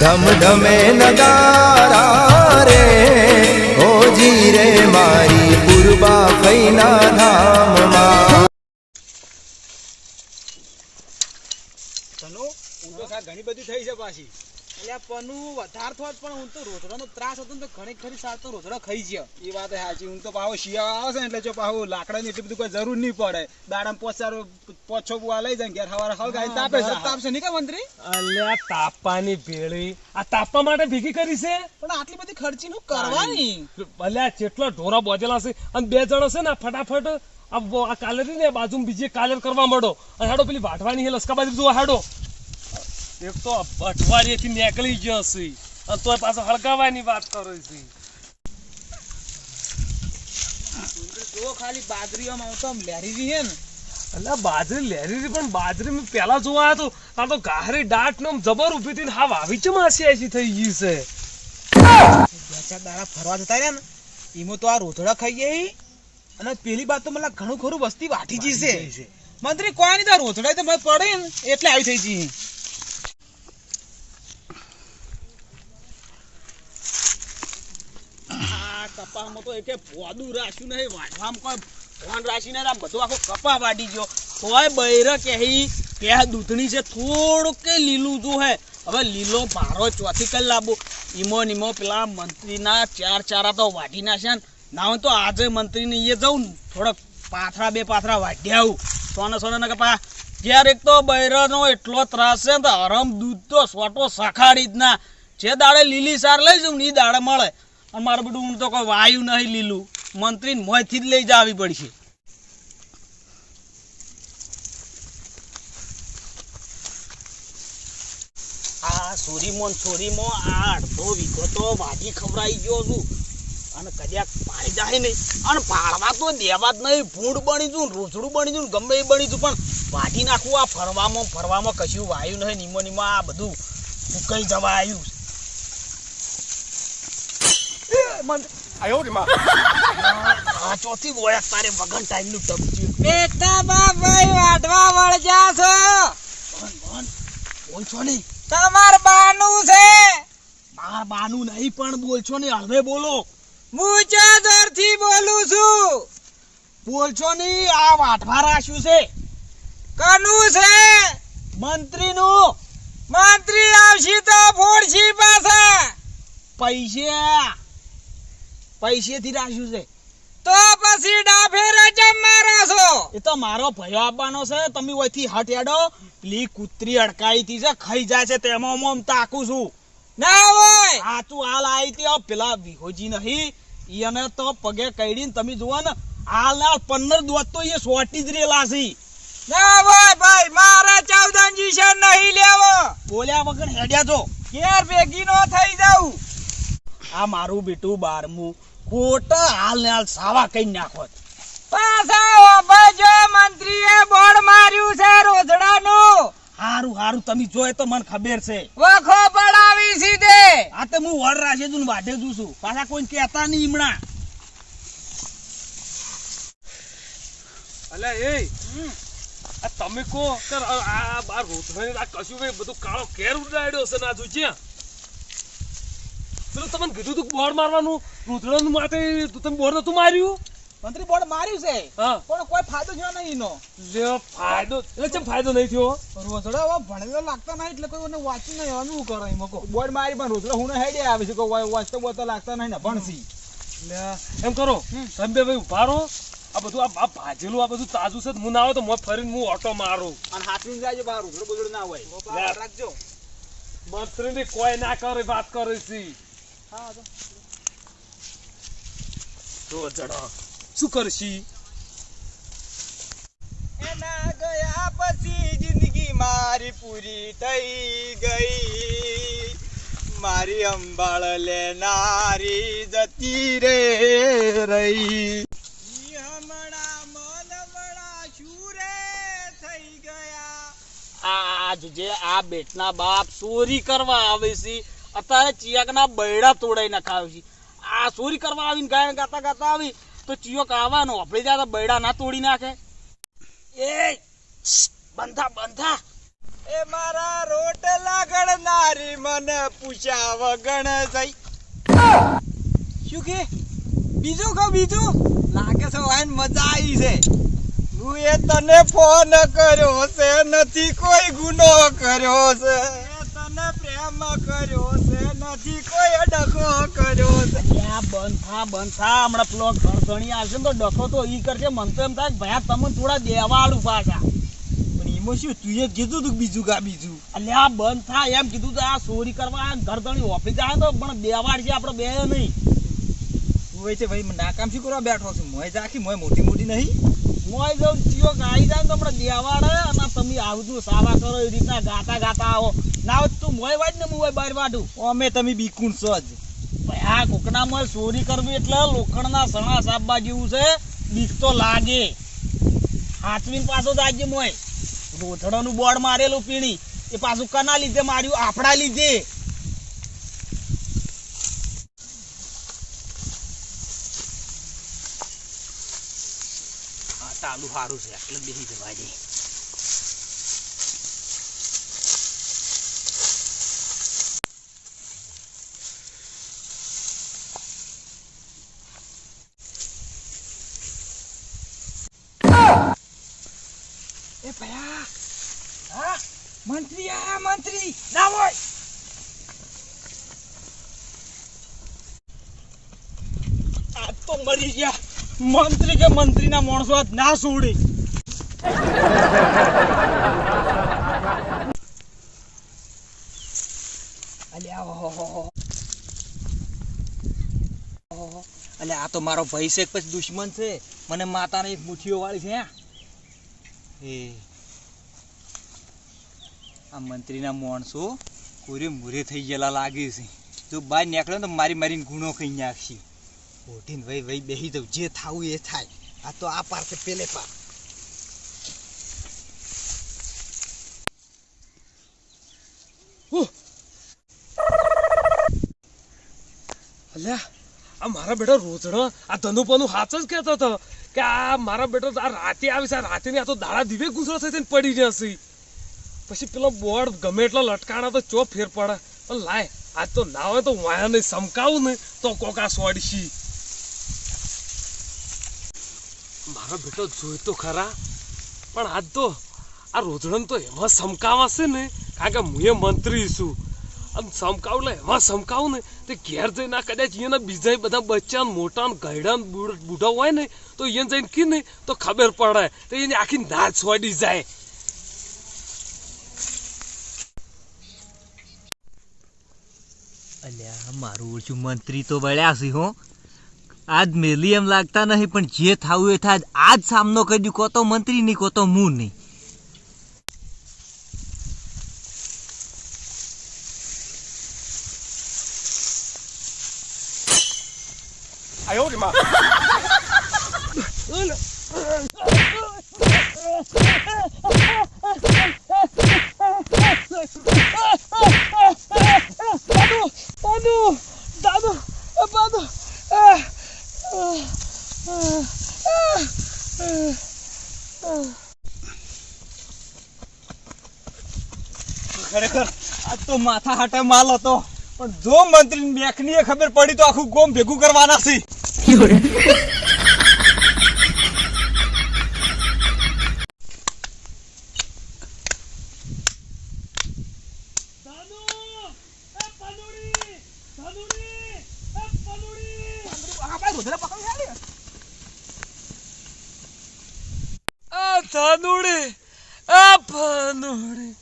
ધમ ધમે નગારા રે ઓજી રે મારી પૂર્વા ફૈના ધામમાં. ઘણી બધી થઈ છે પાછી. એટલે પનુ વધાર થોત પણ હું તો રોતડાનો ત્રાસ હતો ને તો ઘણી ખરી સાલ તો રોતડા ખાઈ છે એ વાત સાચી હું તો પાહો શિયાળો આવે છે એટલે જો પાહો લાકડાની એટલી બધી કોઈ જરૂર નહીં પડે. દાડામાં પોચારો પોછો બુઆ લઈ જાય ઘેર હવારે હળ ગાઈને તાપે છે. તાપશે નહીં કે મંત્રી? અલ્યા તાપાની ભેળી. આ તાપવા માટે ભેગી કરી છે? પણ આટલી બધી ખર્ચી નું કરવાની? અલ્યા જેટલા ઢોરા બોજેલા છે અને બે જણો છે ને ફટાફટ આ કાલર ને બાજુ બીજી કાલર કરવા માંડો. અને હાડો પેલી વાટવાની છે લસકા જોવા હાડો. એક તો અઠવાડિયેથી નીકળી ગયો છે. અને તોય પાછો હળગાવાની વાત કરે છે. જો ખાલી બાજરીઓમાં તો લહેરી રહી ને. અલ્યા બાજરી લેરી પણ બાજરી મેં પેલા જોવા તો આ તો ગાહરી દાટ ને જબર ઊભી હતી ને હા વાવી ચમ માસી આસી થઈ ગઈ છે. ચાર દાડા ફરવા જતા રહ્યા ને એમાં તો આ રોતડા ખાઈ ગઈ અને પેલી બાદ તો મને ઘણું ખરું વસ્તી વાટી જશે છે. મંત્રી કોઈ નહીં તાર રોતડા તો મને પડે ને એટલે આવી થઈ જી આ કપામાં તો એકે ભોદું રાખ્યું નહીં, વાઢવામાં કોઈ ફોન રાશી ને બધું આખો કપા વાઢી ગયો. તોય બૈર કે આ દૂધણી છે થોડુંક કે લીલું જો હે, હવે લીલો ભારો ચોથી કઈ લાવો ઈમો નીમો પેલા મંત્રીના ચાર ચારા તો વાઢી નાખ્યા ને, ના તો આજે મંત્રીને એ ને, થોડોક પાથરા બે પાથરા વાઢી આવું. સોને સોને કપા ઘેર એક તો બૈરાનો એટલો ત્રાસ છે ને, તો હરમ દૂધ તો સોટો સખાડી જ ના. જે દાડે લીલી સાર લઈ જાઉં ને એ દાડે મળે. અને મારું બધું હું તો કોઈ વાયુ નહીં લીલું. મંત્રીને મોંથી જ લઈ જાવી પડશે. આ સોરીમોન, સોરીમો, આ અડધો વીઘો તો વાજી ખવડાઈ ગયો છું. અને કદાચ પાડી જાય નહીં. અને પાડવા તો દેવા જ નહીં. ભૂંડ બની છું રોજડું બની છું, ગમે એ બની છું, પણ વાટી નાખવું આ ફરવામાં ફરવામાં કશું વાયુ નહીં. નીમો નીમો આ બધું ઉકાઈ જવા આવ્યું આ ચોથી બોયા તારે વગન ટાઈમનું ટપચ્યું બેટા બાભાઈ વાઢવા વળજા છો. મન મન બોલ છો ને તમાર બાનું છે. માર બાનું નહીં પણ બોલશો ને હળવે બોલો. હું ચાદરથી બોલું છું. બોલશો ને આ વાઢવા રાખ્યું છે. કનું છે? મંત્રીનું. મંત્રી આવશે તો ફોડશી પાછા. પૈસા. પૈસેથી રાખ્યું છે. તો પછી ડાફે રજમ મારો છો. એ તો મારો ભયો આપવાનો છે. તમે ઓયથી હટ હેડો. પેલી કૂતરી અડકાઈથી છે ખાઈ જાય છે તેમાં હું તાકું છું. ના હોય. આ તું હાલ આવી હતી પેલા વિહોજી નહીં. અને તો પગે કઈડીને તમે જુઓ ને હાલ ના પંદર દોત તો એ સોટી જ રેલા છે. ના હોય ભાઈ મારા ચૌદનજી છે નહીં લેવો. બોલ્યા વગર હેડ્યા જો કેર ભેગી નો થઈ જાઉં. આ મારું બેટું બારમું. ખોટા હાલ ને હાલ સાવા કઈ નાખો પાછા મંત્રીએ બોર્ડ માર્યું છે રોજડાનું હારું હારું તમે જોયે તો મને ખબર છે. વખો પડાવી સીધે. આ તો હું વડ રાખે છું ને વાઢે છું છું. પાછા કોઈ કહેતા નહીં હમણાં. અલ્યા એ. આ તમે કહો કે આ આ બાર આ કશું ભાઈ બધું કાળો કેર ઉડાડ્યો છે ના જોઈ પેલું તમને કીધું તું બોર્ડ મારવાનું? રુદ્રનું માથે તું તમે બોર્ડ નતું માર્યું? મંત્રી બોર્ડ માર્યું છે. પણ કોઈ ફાયદો થયો નહીં એનો. જે ફાયદો એટલે કેમ ફાયદો નહીં થયો? રોજડા હવે ભણેલો લાગતા નહીં એટલે કોઈ વાંચી નહીં. શું કરે એમાં કહો બોર્ડ મારી પણ રોઝડા હું હેડે આવે છે. કોઈ વાંચતો બોલતો લાગતા નહીં ને ભણસી એમ કરો. તમે બે ભાઈ ઊભા રહો. આ બધું આ- ભાજેલું આ બધું તાજું છે. હું ના આવે તો મોં ફરીને હું ઓટો મારું. અને હાથવીને જાય બહાર રોજડો બોજડો ના હોય. રાખજો. મંત્રીની કોઈ ના કરે વાત કરે છે. તો જણા શું કરશી? એના ગયા પછી જિંદગી મારી પૂરી થઈ ગઈ. મારી અંબાળ લેનારી જતી રે રહી. આજ હમણાં મન થઈ ગયા. આ જે આ બેટના બાપ ચોરી કરવા આવે છે અત્યારે ચિયાકના બૈડા તોડાઈ નખાવે છે. આ ચોરી કરવા આવીને ગાયન ગાતા ગાતા આવી, તો ચિયોક આવવાનો. આપણે ત્યાં બૈડા ના તોડી નાખે. એ બંધા બંધા. એ મારા રોટલા ગણનારી મને પૂછ્યા વગણ જઈ. શું કે? બીજું કહો, બીજું? લાગે છે વાઈન મજા આવી છે. હું એ તને ફોન કર્યો છે, નથી કોઈ ગુનો કર્યો છે. તને પ્રેમ કર્યો નથી કોઈ ડખો કર્યો છે. ત્યાં બંધ બંધ હમણાં પેલો ઘરધણી આવશે ને તો ડખો તો ઈ કરશે. મન તો એમ થાય કે ભયા તમને થોડા દેવાળું પાછા. પણ એમાં શું તું એ કીધું તું બીજું કા બીજું. એટલે આ બંધ થાય એમ કીધું તો આ ચોરી કરવા ઘરધણી ઓફિસ આવે તો પણ દેવાડ છે આપણે બે નહીં. હોય છે ભાઈ નાકામ શું કરવા બેઠો છું? મોય જાખી મોય મોટી મોટી નહીં. મોય જો ચિયો ગાઈ જાય તો આપણે દેવાડ અને તમે આવજો સારા કરો એ રીતના ગાતા ગાતા આવો. ના તું મોય વાજ ને મોય બહાર વાઢું. અમે તમે બીકુણ છો જ. ભાઈ, આ કોકનામાં ચોરી કરવી એટલે લોખંડના સણા સાબા જેવું છે, બીક તો લાગે. હાથવીન પાછો જાજે મોય રોથડાનું બોર્ડ મારેલું પીણી. એ પાછું કના લીધે માર્યું, આપણા લીધે. તાલુ સારું છે, એટલે બેસી જવા દે એ ભયા હા મંત્રી આ મંત્રી ના હોય આ તો મરી ગયા. મંત્રી કે મંત્રીના માણસો ના છોડી. અલ્યા આ તો મારો ભાઈ છે પછી દુશ્મન છે? મને માતાની મુઠીઓ વાળી છે એ આ મંત્રીના માણસો કોરે મોરે થઈ ગયેલા લાગે છે. જો બહાર નીકળે તો મારી મારીને ગુણો ખાઈ નાખશે. ઓઢીને વહી વહી બેસી દઉં જે થાવું એ થાય. આ તો આ પાર પેલે પાર. અલ્યા, આ મારા બેટા રોજડો આ ધનુપાનું હાથ જ કહેતો હતો કે આ મારા બેટો આ રાતે આવે છે આ રાતે આ તો દાડા દીવે ગુસરો થઈ થઈને પડી જશે. પછી પેલો બોર્ડ ગમે એટલો લટકાણા તો ચો ફેર પડે. પણ લાય, આજ તો ના હોય તો વાયા ને સમકાવું ને તો કોકા સોડશી. મારો બેટો જોઈ ખરા, પણ આજ તો આ રોજડન તો એમાં સમકાવાશે ને કારણ કે હું એ મંત્રી છું. આમ સમકાવું એટલે એમાં સમકાવું ને તે ઘેર જઈને આ કદાચ અહીંયાના બીજા બધા બચ્ચા મોટા ગયડા બુઢા હોય ને, તો અહીંયા જઈને કી ને તો ખબર પડે, તો એને આખી નાચ છોડી જાય. અલ્યા મારું ઓળખું મંત્રી તો વળ્યા છે હો આજ મેલી એમ લાગતા નહીં પણ જે થવું એ થાય આજ સામનો કર્યું દઉં કોતો મંત્રી નહીં કોતો હું નહીં દાદુ ખરેખર આ તો માથા હાટે માલ હતો. પણ જો મંત્રી મેખની એ ખબર પડી તો આખું ગોમ ભેગું કરવાના છે. દાદુ એ એ પનુડી આ આ પનુડી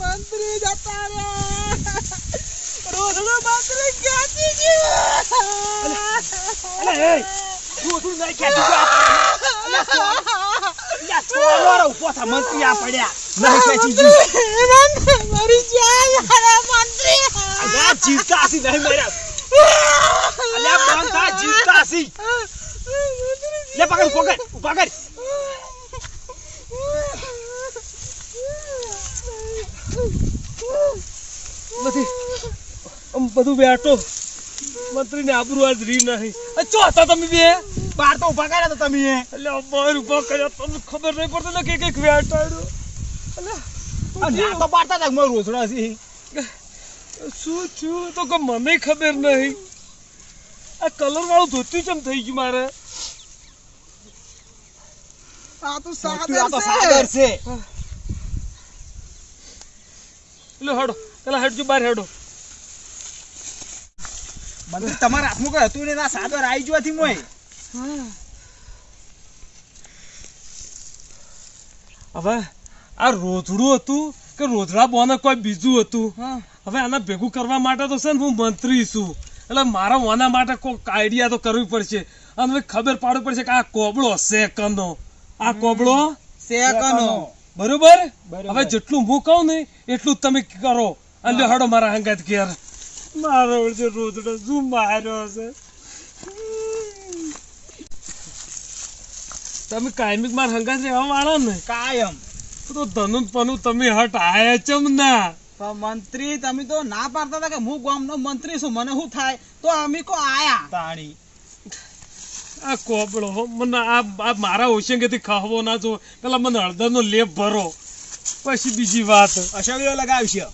મંત્રી જતા રે રોધડો મંત્રી ક્યાંથી ગયો? તું નહીં ખેંચી જા અલ્યા સોનો ઊભો થા મંત્રી આ પડ્યા. નહીં ખેંચી ગયું મરી ગયા? મંત્રી અલ્યા જીવતા નહીં મર્યા. અલ્યા બંધ થા? જીવતા હસી લે પકડ પકડ પકડ. નથી. આમ બધું બેઠો. મંત્રીને આબરૂ આજ રી નહીં. ચો હતા તમે બે? બાર તો ઊભા કર્યા હતા તમે. એટલે બહાર ઊભા કર્યા. તમને ખબર નહીં પડતી ને કે કંઈક વેટાડ્યો. એટલે ના તો પાડતા હતા મારું રોસડા છે શું થયું? તો કોઈ મને ખબર નહીં. આ કલર વાળું ધોતી ચમ થઈ ગયું મારે? આ તો સાદર છે. એટલે હડો પેલા હેડજો બહાર હેડો. મને તમારા હાથમાં કઈ હતું ને આ સાદર આવી જવાથી મોય. હવે આ રોજડું હતું કે રોજડા બોને કોઈ બીજું હતું? હવે આના ભેગું કરવા માટે તો છે ને હું મંત્રી છું. એટલે મારા ઓના માટે કોઈક આઈડિયા તો કરવી પડશે. અને હવે ખબર પાડવી પડશે કે આ કોબળો સેકનો આ કોબળો સેકનો બરોબર. હવે જેટલું હું કહું ને એટલું તમે કરો. અને હડો મારા હંગાત ઘેર. મારો જે રોજડો શું માર્યો હશે તમે કાયમિક માર હંગાત રહેવા વાળા ને? કાયમ. તો ધનુન પનું તમે હટ આયા ચમ ના. મંત્રી તમે તો ના પાડતા હતા કે હું ગામનો મંત્રી છું મને શું થાય? તો અમે કો આયા. તાણી. આ કોબળો મને આ આ મારા ઓશંગેથી ખાવો ના જો. પેલા મને હળદરનો લેપ ભરો. પછી બીજી વાત. અશોકીઓ લગાવશે.